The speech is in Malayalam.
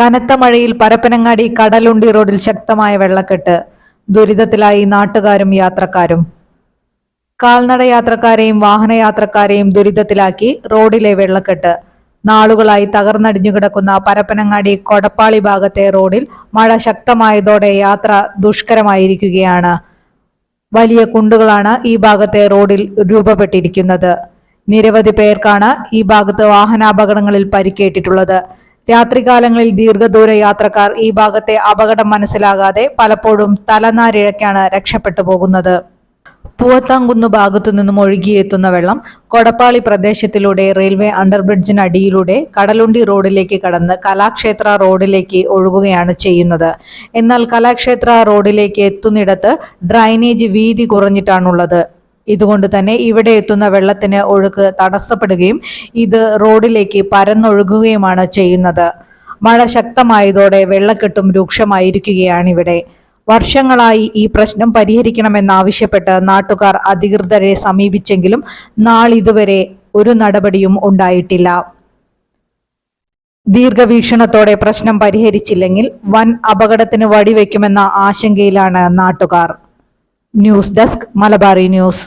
കനത്ത മഴയിൽ പരപ്പനങ്ങാടി കടലുണ്ടി റോഡിൽ ശക്തമായ വെള്ളക്കെട്ട്. ദുരിതത്തിലായി നാട്ടുകാരും യാത്രക്കാരും. കാൽനട യാത്രക്കാരെയും വാഹനയാത്രക്കാരെയും ദുരിതത്തിലാക്കി റോഡിലെ വെള്ളക്കെട്ട്. നാളുകളായി തകർന്നടിഞ്ഞു കിടക്കുന്ന പരപ്പനങ്ങാടി കൊടപ്പാളി ഭാഗത്തെ റോഡിൽ മഴ ശക്തമായതോടെ യാത്ര ദുഷ്കരമായിരിക്കുകയാണ്. വലിയ കുണ്ടുകളാണ് ഈ ഭാഗത്തെ റോഡിൽ രൂപപ്പെട്ടിരിക്കുന്നത്. നിരവധി പേർക്കാണ് ഈ ഭാഗത്ത് വാഹനാപകടങ്ങളിൽ പരിക്കേറ്റിട്ടുള്ളത്. രാത്രികാലങ്ങളിൽ ദീർഘദൂര യാത്രക്കാർ ഈ ഭാഗത്തെ അപകടം മനസ്സിലാകാതെ പലപ്പോഴും തലനാരിഴക്കാണ് രക്ഷപ്പെട്ടു പോകുന്നത്. പൂവത്താംകുന്ന് ഭാഗത്തു നിന്നും ഒഴുകിയെത്തുന്ന വെള്ളം കൊടപ്പാളി പ്രദേശത്തിലൂടെ റെയിൽവേ അണ്ടർബ്രിഡ്ജിനടിയിലൂടെ കടലുണ്ടി റോഡിലേക്ക് കടന്ന് കലാക്ഷേത്ര റോഡിലേക്ക് ഒഴുകുകയാണ് ചെയ്യുന്നത്. എന്നാൽ കലാക്ഷേത്ര റോഡിലേക്ക് എത്തുന്നിടത്ത് ഡ്രൈനേജ് വീതി കുറഞ്ഞിട്ടാണുള്ളത്. ഇതുകൊണ്ട് തന്നെ ഇവിടെ എത്തുന്ന വെള്ളത്തിന് ഒഴുക്ക് തടസ്സപ്പെടുകയും ഇത് റോഡിലേക്ക് പരന്നൊഴുകുകയുമാണ് ചെയ്യുന്നത്. മഴ ശക്തമായതോടെ വെള്ളക്കെട്ടും രൂക്ഷമായിരിക്കുകയാണിവിടെ വർഷങ്ങളായി ഈ പ്രശ്നം പരിഹരിക്കണമെന്നാവശ്യപ്പെട്ട് നാട്ടുകാർ അധികൃതരെ സമീപിച്ചെങ്കിലും നാളിതുവരെ ഒരു നടപടിയും ഉണ്ടായിട്ടില്ല. ദീർഘവീക്ഷണത്തോടെ പ്രശ്നം പരിഹരിച്ചില്ലെങ്കിൽ വൻ അപകടത്തിന് വഴിവെക്കുമെന്ന ആശങ്കയിലാണ് നാട്ടുകാർ. News desk Malabari news